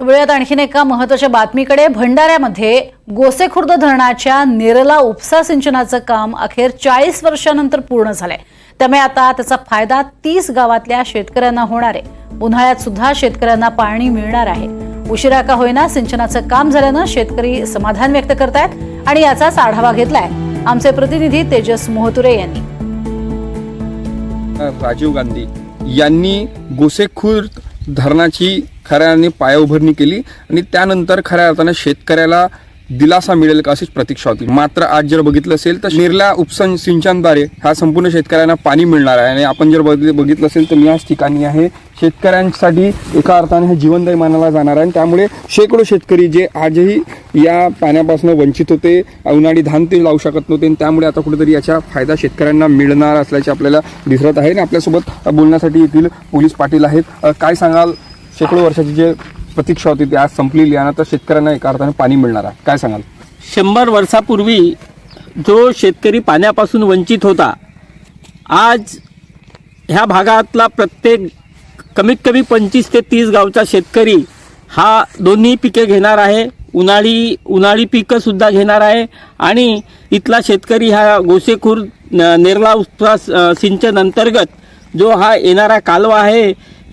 वेळात आणखीन एका महत्त्वाच्या बातमीकडे. भंडाऱ्यामध्ये गोसेखुर्द धरणाच्या नेरला उपसा सिंचनाचं काम अखेर चाळीस वर्षानंतर पूर्ण झालंय. त्यामुळे आता त्याचा फायदा तीस गावातल्या शेतकऱ्यांना होणार आहे. उन्हाळ्यात सुद्धा शेतकऱ्यांना पाणी मिळणार आहे. उशिरा का होईना सिंचनाचं काम झाल्यानं शेतकरी समाधान व्यक्त करतायत आणि याचाच आढावा घेतलाय आमचे प्रतिनिधी तेजस मोहतुरे यांनी. राजीव गांधी यांनी गोसेखुर्द धरणाची खऱ्या अर्थाने पायाउभारणी केली आणि त्यानंतर खऱ्या अर्थानं शेतकऱ्याला दिलासा मिळेल का अशीच प्रतीक्षा होती. मात्र आज जर बघितलं असेल तर निर्ला उपसन सिंचनद्वारे ह्या संपूर्ण शेतकऱ्यांना पाणी मिळणार आहे. आणि आपण जर बघितलं बघितलं असेल तर मी याच ठिकाणी आहे. शेतकऱ्यांसाठी एका अर्थाने हे जीवनदायी मानाला जाणार आहे. आणि त्यामुळे शेकडो शेतकरी जे आजही या पाण्यापासून वंचित होते उन्हाळी धान ते लावू शकत नव्हते आणि त्यामुळे आता कुठेतरी याचा फायदा शेतकऱ्यांना मिळणार असल्याचे आपल्याला दिसत आहे. आणि आपल्यासोबत बोलण्यासाठी येथील पोलीस पाटील आहेत. काय सांगाल शेकडो वर्षाची जे प्रतीक्षा होती ती आज संपलेली आणि आता शेतकऱ्यांना एका अर्थाने पाणी मिळणार आहे. काय सांगाल? शंभर वर्षापूर्वी जो शेतकरी पाण्यापासून वंचित होता आज ह्या भागातला प्रत्येक कमीत कमी पंचवीस ते तीस गावचा शेतकरी हा दोन्ही पिके घेणार आहे उन्हाळी उन्हाळी पिकंसुद्धा घेणार आहे आणि इथला शेतकरी हा गोसेखूर नेरला उपसा सिंचन अंतर्गत जो हा येणारा कालवा आहे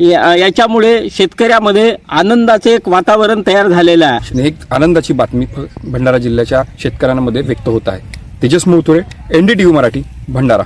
याच्यामुळे शेतकऱ्यामध्ये आनंदाचे एक वातावरण तयार झालेलं आहे. एक आनंदाची बातमी भंडारा जिल्ह्याच्या शेतकऱ्यांमध्ये व्यक्त होत आहे. तेजस मोहतुरे एनडीटीव्ही मराठी भंडारा.